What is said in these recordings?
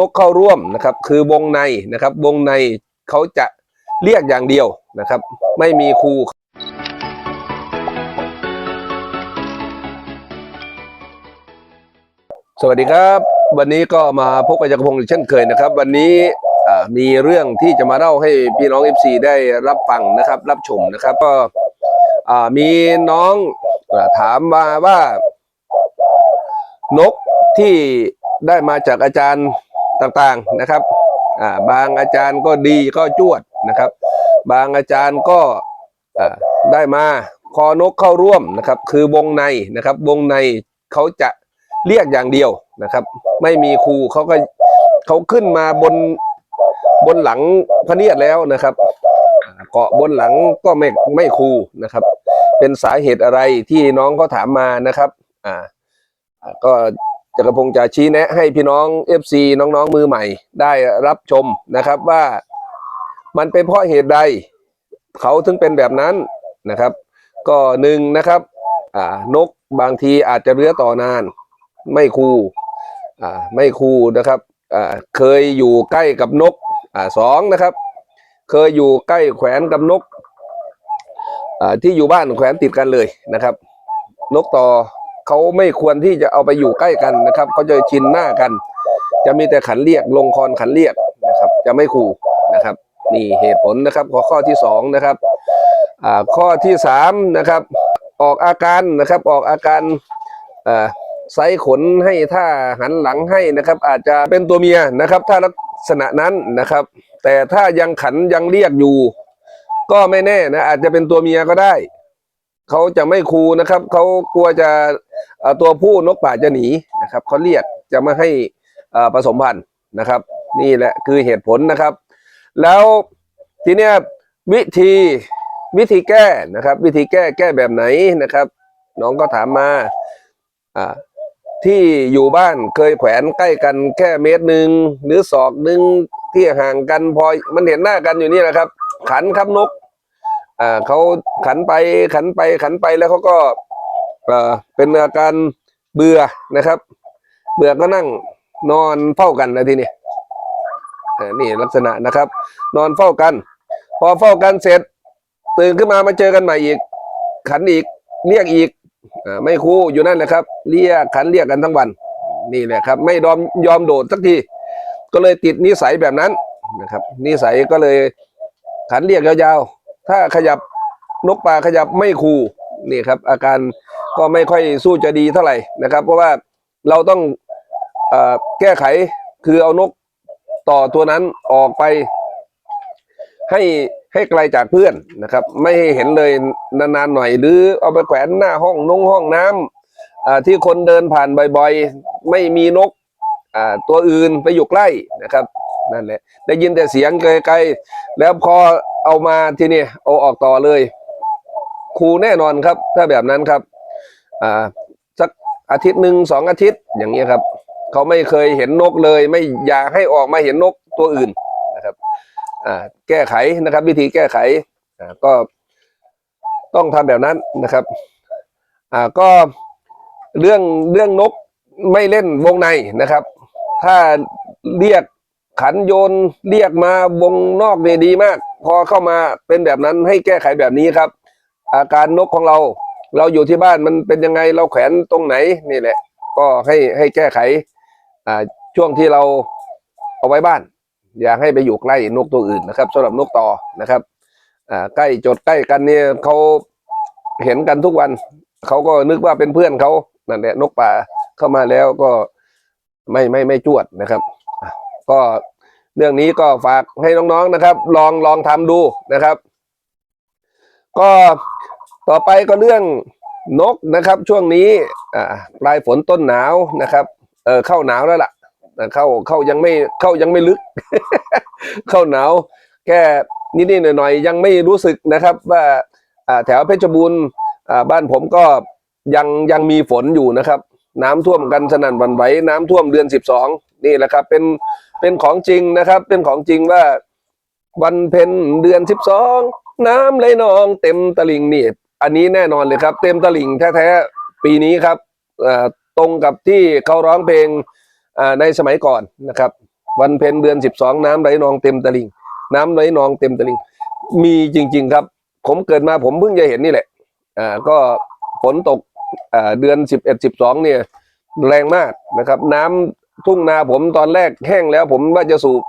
นกเข้าร่วมนะครับ คือวงในนะครับ วงในเขาจะเรียกอย่างเดียวนะครับ ไม่มีครูสวัสดีครับ วันนี้ก็มาพบกับจักรพงศ์เช่นเคยนะครับ วันนี้มีเรื่องที่จะมาเล่าให้พี่น้อง FC ได้รับฟังนะครับ รับชมนะครับ ก็มีน้องถามมาว่านกที่ได้มาจากอาจารย์ ต่างๆนะครับบางอาจารย์ก็ดีก็จวดนะครับ บางอาจารย์ก็ได้มาคอนกเข้าร่วมนะครับ คือวงในนะครับ วงในเขาจะเรียกอย่างเดียวนะครับ ไม่มีครูเขาก็เขาขึ้นมาบนบนหลังพระเนียดแล้วนะครับ เกาะบนหลังก็ไม่ไม่ครูนะครับ เป็นสาเหตุอะไรที่น้องเขาถามมานะครับ อ่า ก็ จักรพงศ์จะชี้แนะให้พี่น้อง FC น้องๆมือใหม่ ได้รับชมนะครับว่ามันเป็นเพราะเหตุใด เขาถึงเป็นแบบนั้นนะครับ ก็หนึ่งนะครับอ่านกบางทีอาจจะเรื้อต่อนาน ไม่คูอ่าไม่คูนะครับอ่าเคยอยู่ใกล้กับนกอ่าสองนะครับ เคยอยู่ใกล้แขวนกับนกอ่าที่อยู่บ้านแขวนติดกันเลยนะครับ นกต่อ เขาไม่ควรที่จะเอาไปอยู่ใกล้กันนะครับเขาจะชินหน้ากัน จะมีแต่ขันเรียกลงคอนขันเรียกนะครับ จะไม่ขู่นะครับ นี่เหตุผลนะครับข้อข้อที่สองนะครับอ่าข้อที่สามนะครับออกอาการนะครับออกอาการอ่าไซขนให้ถ้าหันหลังให้นะครับ อาจจะเป็นตัวเมียนะครับถ้าลักษณะนั้นนะครับ แต่ถ้ายังขันยังเรียกอยู่ ก็ไม่แน่นะอาจจะเป็นตัวเมียก็ได้ เขาจะไม่คูนะครับเขากลัวจะตัวผู้นกป่าจะหนีนะครับเขาเรียกจะไม่ให้ผสมพันธุ์นะครับ นี่แหละคือเหตุผลนะครับ แล้วทีเนี้ยวิธีวิธีแก้นะครับ วิธีแก้แก้แบบไหนนะครับ น้องก็ถามมาอ่าที่อยู่บ้านเคยแขวนใกล้กันแค่เมตรหนึ่งหรือศอกหนึ่งที่ห่างกันพอมันเห็นหน้ากันอยู่นี่นะครับ ขันครับนก อ่าเขาขันไปขันไปขันไปแล้วเขาก็เอ่อเป็นอาการเบื่อนะครับ เบื่อก็นั่งนอนเฝ้ากันนะทีนี้อ่านี่ลักษณะนะครับ นอนเฝ้ากัน พอเฝ้ากันเสร็จ ตื่นขึ้นมามาเจอกันใหม่อีก ขันอีกเรียกอีกอ่าไม่คู่อยู่นั่นแหละครับ เรียกขันเรียกกันทั้งวัน นี่แหละครับ ไม่ยอมยอมโดดสักที ก็เลยติดนิสัยแบบนั้นนะครับ นิสัยก็เลยขันเรียกยาวๆ ถ้าขยับนกป่าขยับไม่คูนี่ครับ อาการก็ไม่ค่อยสู้จะดีเท่าไหร่นะครับ เพราะว่าเราต้องอแก้ไขคือเอานกต่อตัวนั้นออกไป ให้ให้ไกลจากเพื่อนนะครับ ไม่ให้เห็นเลยนานๆหน่อย หรือเอาไปแขวนหน้าห้องนงห้องน้ำอ่าที่คนเดินผ่านบ่อยๆ ไม่มีนกตัวอื่นไปอยู่ใกล้นะครับ นั่นแหละ ได้ยินแต่เสียงไกลๆแล้วพอเอามาที่นี่เอาออกต่อเลย ครูแน่นอนครับ ถ้าแบบนั้นครับ อ่าสักอาทิตย์หนึ่งสองอาทิตย์ อย่างนี้ยครับเขาไม่เคยเห็นนกเลย ไม่อยากให้ออกมาเห็นนกตัวอื่นนะครับอ่าแก้ไขนะครับ วิธีแก้ไขอ่าก็ต้องทำแบบนั้นนะครับอ่าก็เรื่องเรื่องนกไม่เล่นวงในนะครับ ถ้าเรียก ขันโยนเรียกมาวงนอกเนี่ยดีมาก พอเข้ามาเป็นแบบนั้นให้แก้ไขแบบนี้ครับ อาการนกของเรา เราอยู่ที่บ้านมันเป็นยังไงเราแขวนตรงไหนนี่แหละ ก็ให้ให้แก้ไขอ่าช่วงที่เราเอาไว้บ้าน อย่าให้ไปอยู่ใกล้นกตัวอื่นนะครับสำหรับนกต่อนะครับอ่าใกล้จดใกล้กันเนี่ยเขาเห็นกันทุกวันเขาก็นึกว่าเป็นเพื่อนเขานั่นแหละนกป่าเข้ามาแล้วก็ไม่ไม่ไม่จวดนะครับ ก็เรื่องนี้ก็ฝากให้น้องๆนะครับ ลองลองทำดูนะครับ ก็ต่อไปก็เรื่องนกนะครับ ช่วงนี้อ่าปลายฝนต้นหนาวนะครับเออเข้าหนาวแล้วล่ะเข้าเข้ายังไม่เข้ายังไม่ลึก เข้าหนาวแค่นิดๆหน่อยๆยังไม่รู้สึกนะครับ ว่าอ่าแถวเพชรบูรณ์อ่าบ้านผมก็ยังยังมีฝนอยู่นะครับ น้ำท่วมกันสนั่นวันไหวน้ำท่วมเดือนสิบสอง นี่แหละครับ เป็นเป็นของจริงนะครับ เป็นของจริงว่าวันเพ็ญเดือนสิบสองน้ำไหลนอง เต็มตลิ่งนี่อันนี้แน่นอนเลยครับ เต็มตลิ่งแท้ๆปีนี้ครับตรงกับที่เขาร้องเพลงในสมัยก่อนนะครับ วันเพ็ญเดือนสิบสองน้ำไหลนองเต็มตลิ่งน้ำไหลนองเต็มตลิ่งมีจริง ๆครับ ผมเกิดมาผมเพิ่งจะเห็นนี่แหละอ่าก็ฝนตกอ่าเดือนสิบเอ็ดสิบสองเนี่ยแรงมากนะครับ น้ำ ทุ่งนาผมตอนแรกแห้งแล้ว ผมว่าจะสูบ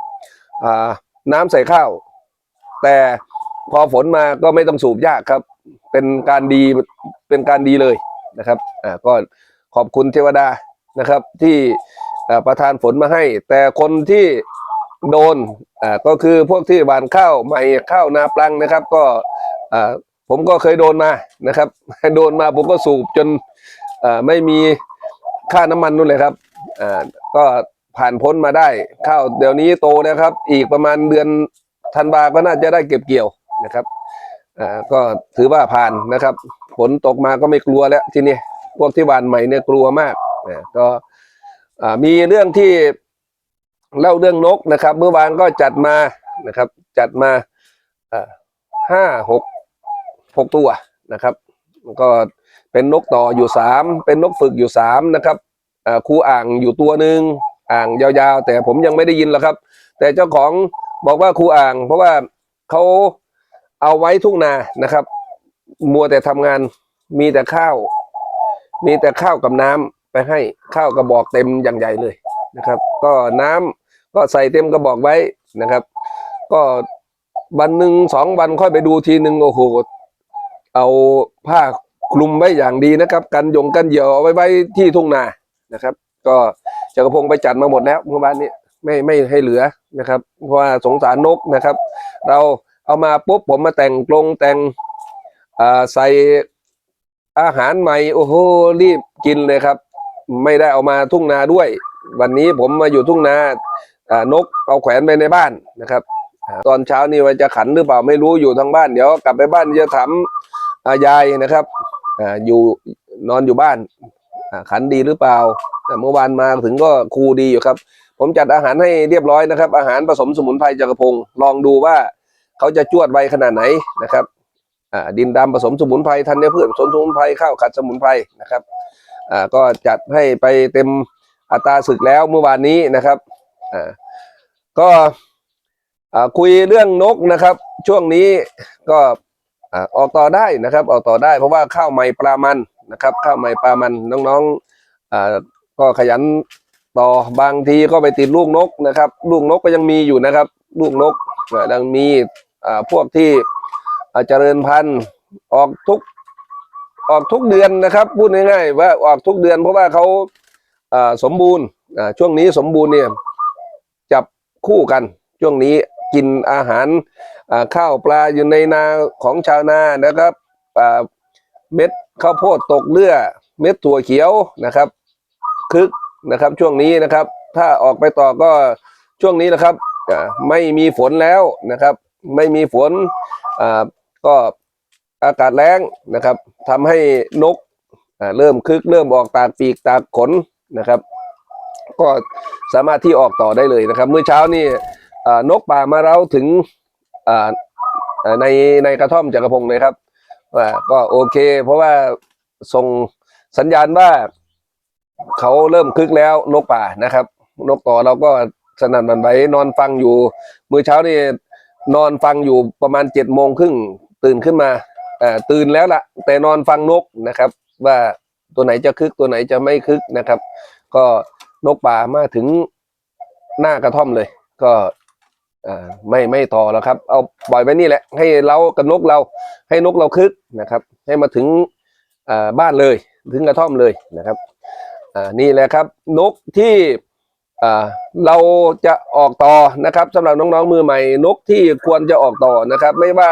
น้ำใส่ข้าว แต่พอฝนมาก็ไม่ต้องสูบยากครับ เป็นการดีเป็นการดีเลยนะครับอ่าก็ขอบคุณเทวดานะครับ ที่ประทานฝนมาให้ แต่คนที่โดนอ่าก็คือพวกที่หวานข้าวใหม่ข้าวนาปลังนะครับ ก็อ่าผมก็เคยโดนมานะครับ โดนมาผมก็สูบจนอ่าไม่มีค่าน้ำมันนู่นเลยครับ อ่าก็ผ่านพ้นมาได้ข้าวเดี๋ยวนี้โตแล้วครับ อีกประมาณเดือนธันวาก็น่าจะได้เก็บเกี่ยวนะครับอ่าก็ถือว่าผ่านนะครับฝนตกมาก็ไม่กลัวแล้วทีนี้พวกที่หวานใหม่เนี่ยกลัวมากนะก็อ่ามีเรื่องที่เล่าเรื่องนกนะครับ เมื่อวานก็จัดมานะครับ จัดมาห้าหกหกตัวนะครับ ก็เป็นนกต่ออยู่สามเป็นนกฝึกอยู่สามนะครับ ครูอ่างอยู่ตัวหนึ่งอ่างยาวๆ แต่ผมยังไม่ได้ยินหรอกครับ แต่เจ้าของบอกว่าครูอ่าง เพราะว่าเขาเอาไว้ทุ่งนานะครับ มัวแต่ทำงานมีแต่ข้าว มีแต่ข้าวกับน้ำไปให้ข้าวกระบอกเต็มอย่างใหญ่เลยนะครับ ก็น้ำก็ใส่เต็มกระบอกไว้นะครับ ก็วันหนึ่งสองวันค่อยไปดูทีหนึ่งโอ้โหเอาผ้าคลุมไว้อย่างดีนะครับ กันยงกันเหยี่ยวเอาไว้ไว้ที่ทุ่งนา นะครับ ก็จักรพงศ์ไปจัดมาหมดแล้วเมื่อวานนี้ไม่ไม่ให้เหลือนะครับ เพราะว่าสงสารนกนะครับ เราเอามาปุ๊บผมมาแต่งกรงแต่งใส่อาหารใหม่โอ้โหรีบกินเลยครับ ไม่ได้เอามาทุ่งนาด้วย วันนี้ผมมาอยู่ทุ่งนาอ่านกเอาแขวนไปในบ้านนะครับตอนเช้านี่ว่าจะขันหรือเปล่าไม่รู้อยู่ทางบ้านเดี๋ยวกลับไปบ้านจะถามยายนะครับอ่าอยู่นอนอยู่บ้าน ขันดีหรือเปล่า แต่เมื่อวานมาถึงก็ครูดีอยู่ครับ ผมจัดอาหารให้เรียบร้อยนะครับ อาหารผสมสมุนไพรจักรพงลองดูว่าเขาจะจวดไวขนาดไหนนะครับดินดำผสมสมุนไพรธัญพืชผสมสมุนไพรข้าวขัดสมุนไพรนะครับก็จัดให้ไปเต็มอัตราศึกแล้วเมื่อวานนี้นะครับก็คุยเรื่องนกนะครับ ช่วงนี้ก็ออกต่อได้นะครับ ออกต่อได้เพราะว่าข้าวใหม่ปลามัน นะครับข้าวใหม่ปลามันน้องๆก็ขยันต่อบางทีก็ไปติดลูกนกนะครับ ลูกนกก็ยังมีอยู่นะครับ ลูกนกอ่ายังมีพวกที่เจริญพันธุ์ออกทุกออกทุกเดือนนะครับ พูดง่ายๆว่าออกทุกเดือนเพราะว่าเขาสมบูรณ์ช่วงนี้สมบูรณ์เนี่ยจับคู่กันช่วงนี้กินอาหารข้าวปลาอยู่ในนาของชาวนานะครับเม็ด ข้าวโพดตกเลือเม็ดถั่วเขียวนะครับ คึกนะครับช่วงนี้นะครับ ถ้าออกไปต่อก็ช่วงนี้นะครับไม่มีฝนแล้วนะครับ ไม่มีฝนก็อากาศแล้งนะครับทำให้นกเริ่มคึกเริ่มออกตากปีกตากขนนะครับ ก็สามารถที่ออกต่อได้เลยนะครับ เมื่อเช้านี่นกป่ามาเราถึงในในกระท่อมจักรพงศ์เลยครับ ว่าก็โอเค เพราะว่าส่งสัญญาณว่าเขาเริ่มคึกแล้วนกป่านะครับ นกต่อเราก็สนั่นหวันไหวนอนฟังอยู่ มื้อเช้านี่นอนฟังอยู่ประมาณเจ็ดโมงครึ่งตื่นขึ้นมาอ่าตื่นแล้วล่ะแต่นอนฟังนกนะครับ ว่าตัวไหนจะคึกตัวไหนจะไม่คึกนะครับ ก็นกป่ามาถึงหน้ากระท่อมเลย ก็ อ่าไม่ไม่ต่อแล้วครับ เอาปล่อยไว้นี่แหละ ให้เรากับนกเรา ให้นกเราคึกนะครับ ให้มาถึงอ่าบ้านเลย ถึงกระท่อมเลยนะครับอ่านี่แหละครับ นกที่อ่าเราจะออกต่อนะครับสำหรับน้องๆมือใหม่ นกที่ควรจะออกต่อนะครับ ไม่ว่า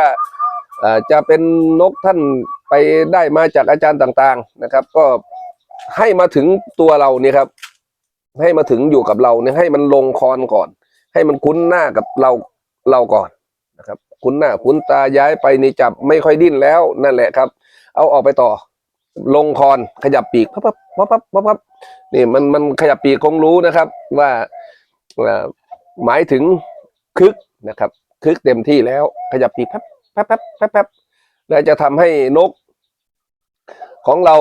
อ่าจะเป็นนกท่านไปได้มาจากอาจารย์ต่างๆนะครับ ก็ให้มาถึงตัวเราเนี่ยครับ ให้มาถึงอยู่กับเราเนี่ยให้มันลงคอนก่อน ให้มันคุ้นหน้ากับเราเราก่อนนะครับ คุ้นหน้าคุ้นตาย้ายไปนี่จับไม่ค่อยดิ้นแล้วนั่นแหละครับ เอาออกไปต่อ ลงคอนขยับปีกปั๊บปั๊บปั๊บปั๊บปั๊บนี่มันมันขยับปีกคงรู้นะครับ ว่าหมายถึงคึกนะครับคึกเต็มที่แล้วขยับปีกปั๊บปั๊บปั๊บปั๊บปั๊บแล้วจะทำให้นก ของเรา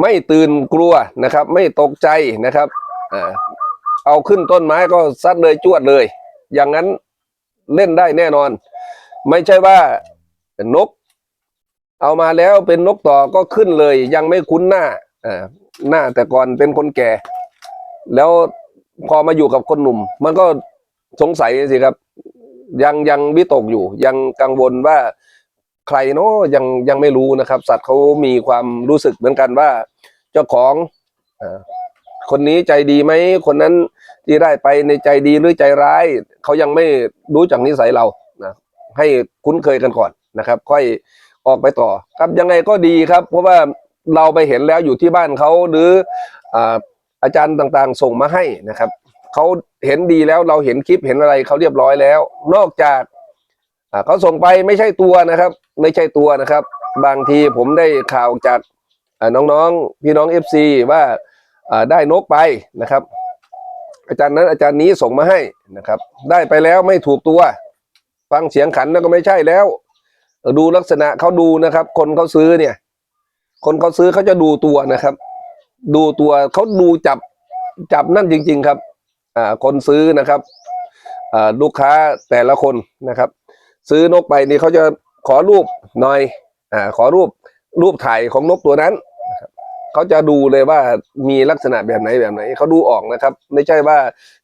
ไม่ตื่นกลัวนะครับ ไม่ตกใจนะครับ เอาขึ้นต้นไม้ก็ซัดเลยจวดเลย อย่างนั้นเล่นได้แน่นอน ไม่ใช่ว่านก เอามาแล้วเป็นนกต่อก็ขึ้นเลย ยังไม่คุ้นหน้าอ่าหน้าแต่ก่อนเป็นคนแก่ แล้วพอมาอยู่กับคนหนุ่ม มันก็สงสัยสิครับ ยังยังวิตกอยู่ ยังกังวลว่าใครเนาะยังยังไม่รู้นะครับ สัตว์เขามีความรู้สึกเหมือนกันว่า เจ้าของอ คนนี้ใจดีไหมคนนั้นที่ได้ไปในใจดีหรือใจร้าย เขายังไม่รู้จักนิสัยเรานะให้คุ้นเคยกันก่อนนะครับ ค่อยออกไปต่อ ครับยังไงก็ดีครับ เพราะว่าเราไปเห็นแล้วอยู่ที่บ้านเขาหรืออ่าอาจารย์ต่างๆ ส่งมาให้นะครับเขาเห็นดีแล้วเราเห็นคลิปเห็นอะไรเขาเรียบร้อยแล้ว นอกจากอ่าเขาส่งไปไม่ใช่ตัวนะครับ ไม่ใช่ตัวนะครับ บางทีผมได้ข่าวจากอ่าน้องๆพี่น้องเอฟซีว่าอ่า ได้นกไปนะครับ อาจารย์นั้นอาจารย์นี้ส่งมาให้นะครับ ได้ไปแล้วไม่ถูกตัว ฟังเสียงขันแล้วก็ไม่ใช่แล้ว ดูลักษณะเขาดูนะครับ คนเขาซื้อเนี่ย คนเขาซื้อเขาจะดูตัวนะครับ ดูตัวเขาดูจับจับนั่นจริง ๆครับ อ่าคนซื้อนะครับอ่าลูกค้าแต่ละคนนะครับ ซื้อนกไปนี่เขาจะขอรูปหน่อยอ่าขอรูปรูปถ่ายของนกตัวนั้นนะครับ เขาจะดูเลยว่ามีลักษณะแบบไหนแบบไหนเขาดูออกนะครับ ไม่ใช่ว่า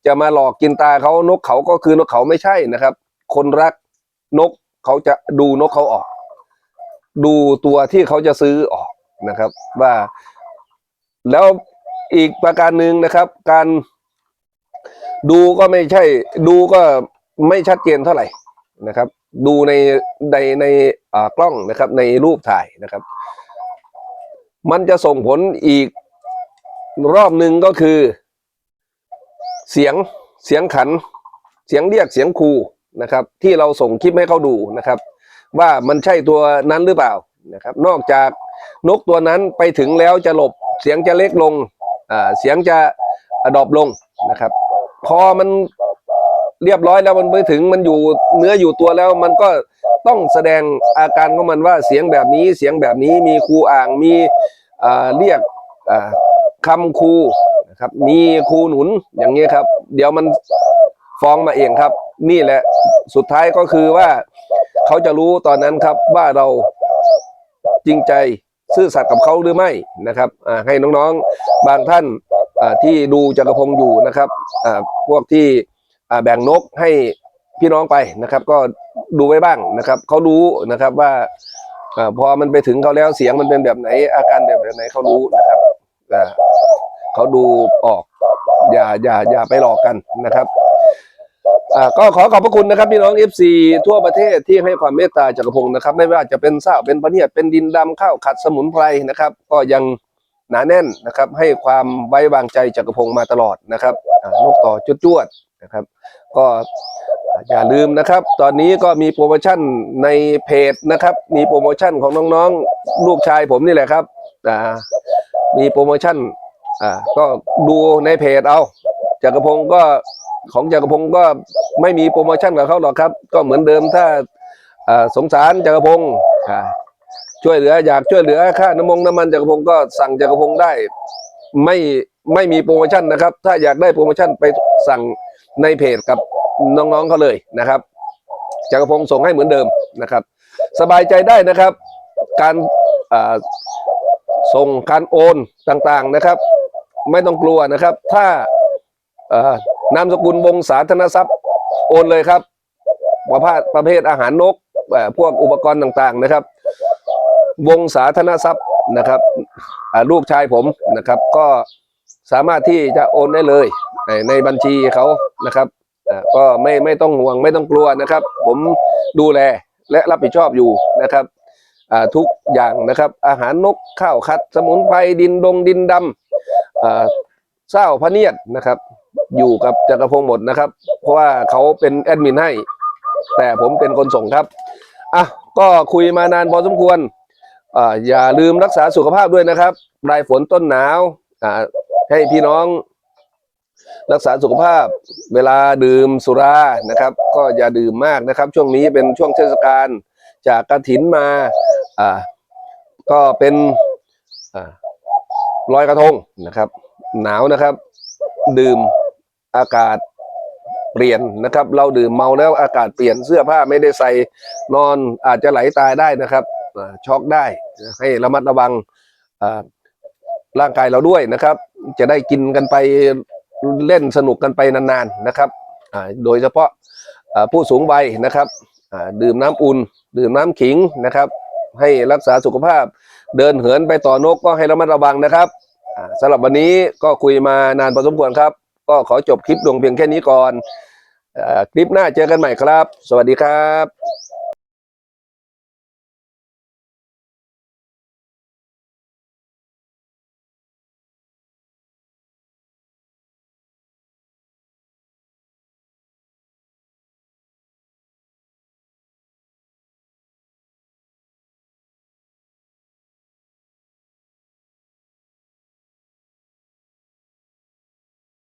จะมาหลอกกินตาเขานกเขาก็คือนกเขาไม่ใช่นะครับ คนรักนกเขาจะดูนกเขาออก ดูตัวที่เขาจะซื้อออกนะครับ ว่า แล้วอีกประการหนึ่งนะครับ การดูก็ไม่ใช่ ดูก็ไม่ชัดเจนเท่าไหร่นะครับ ดูในในในกล้องนะครับ ในรูปถ่ายนะครับ มันจะส่งผลอีกรอบหนึ่งก็คือ เสียงเสียงขัน เสียงเรียกเสียงครูนะครับ ที่เราส่งคลิปให้เขาดูนะครับ ว่ามันใช่ตัวนั้นหรือเปล่านะครับ นอกจากนกตัวนั้นไปถึงแล้วจะหลบเสียงจะเล็กลงเสียงจะดรอปลงนะครับ พอมัน เรียบร้อยแล้วมันไปถึงมันอยู่เนื้ออยู่ตัวแล้วมันก็ต้องแสดงอาการของมันว่าเสียงแบบนี้เสียงแบบนี้มีครูอ่างมีเรียกอ่าคำครูนะครับมีครูหนุนอย่างนี้ครับ เดี๋ยวมันฟ้องมาเองครับ นี่แหละสุดท้ายก็คือว่าเขาจะรู้ตอนนั้นครับว่าเราจริงใจซื่อสัตย์กับเขาหรือไม่นะครับให้น้องๆบางท่านที่ดูจักรพงศ์อยู่นะครับพวกที่ แบ่งนกให้พี่น้องไปนะครับ ก็ดูไว้บ้างนะครับเขารู้นะครับว่าอพอมันไปถึงเขาแล้วเสียงมันเป็นแบบไหน อาการแบบไหนเขารู้นะครับเขาดูออก อย่าอย่าอย่าไปหลอกกันนะครับก็ขอขอบพระคุณนะครับพี่น้อง FC ทั่วประเทศที่ให้ความเมตตาจักรพงศ์นะครับ ไม่ว่าจะเป็นเศร้าเป็นพะเนียดเป็นดินดำข้าวขัดสมุนไพรนะครับ ก็ยัง หนาแน่นนะครับ ให้ความไว้วางใจจักรพงศ์มาตลอดนะครับอ่านกต่อจวดๆนะครับ ก็อย่าลืมนะครับ ตอนนี้ก็มีโปรโมชั่นในเพจนะครับ มีโปรโมชั่นของน้องๆ ลูกชายผมนี่แหละครับมีโปรโมชั่นก็ดูในเพจเอาจักรพงศ์ก็ของจักรพงศ์ก็ไม่มีโปรโมชั่นกับเขาหรอกครับ ก็เหมือนเดิมถ้าสงสารจักรพงศ์ ช่วยเหลืออยากช่วยเหลือค่าน้ำมงน้ำมันจักรพงศ์ก็สั่งจักรพงศ์ได้ ไม่ไม่มีโปรโมชั่นนะครับ ถ้าอยากได้โปรโมชั่นไปสั่งในเพจกับน้องๆเขาเลยนะครับจักรพงศ์ส่งให้เหมือนเดิมนะครับ สบายใจได้นะครับ การอ่าส่งการโอนต่างๆนะครับ ไม่ต้องกลัวนะครับ ถ้าอ่อนามสกุลวงศาธนทรัพย์โอนเลยครับประเภทประเภทอาหารนกพวกอุปกรณ์ต่างๆนะครับ วงสาธารณทรัพย์นะครับลูกชายผมนะครับ ก็สามารถที่จะโอนได้เลยในบัญชีเขานะครับก็ไม่ไม่ต้องห่วงไม่ต้องกลัวนะครับ ผมดูแลและรับผิดชอบอยู่นะครับทุกอย่างนะครับ อาหารนกข้าวคัด สมุนไพรดินดงดินดำเศร้าพะเนียดนะครับ อยู่กับจักรพงศ์หมดนะครับ เพราะว่าเขาเป็นแอดมินให้ แต่ผมเป็นคนส่งครับอะก็คุยมานานพอสมควร อย่าลืมรักษาสุขภาพด้วยนะครับปลายฝนต้นหนาวให้พี่น้องรักษาสุขภาพเวลาดื่มสุรานะครับ ก็อย่าดื่มมากนะครับ ช่วงนี้เป็นช่วงเทศกาลจากกระถินมาอ่าก็เป็นอ่าลอยกระทงนะครับ หนาวนะครับ ดื่มอากาศเปลี่ยนนะครับ เราดื่มเมาแล้วอากาศเปลี่ยนเสื้อผ้าไม่ได้ใส่นอนอาจจะไหลตายได้นะครับ ช็อกได้ให้ระมัดระวังร่างกายเราด้วยนะครับ จะได้กินกันไปเล่นสนุกกันไปนานๆนะครับโดยเฉพาะผู้สูงวัยนะครับดื่มน้ำอุ่น ดื่มน้ำขิงนะครับ ให้รักษาสุขภาพ เดินเหินไปต่อนกก็ให้ระมัดระวังนะครับสำหรับวันนี้ก็คุยมานานพอสมควรครับ ก็ขอจบคลิปลงเพียงแค่นี้ก่อนคลิปหน้าเจอกันใหม่ครับ สวัสดีครับ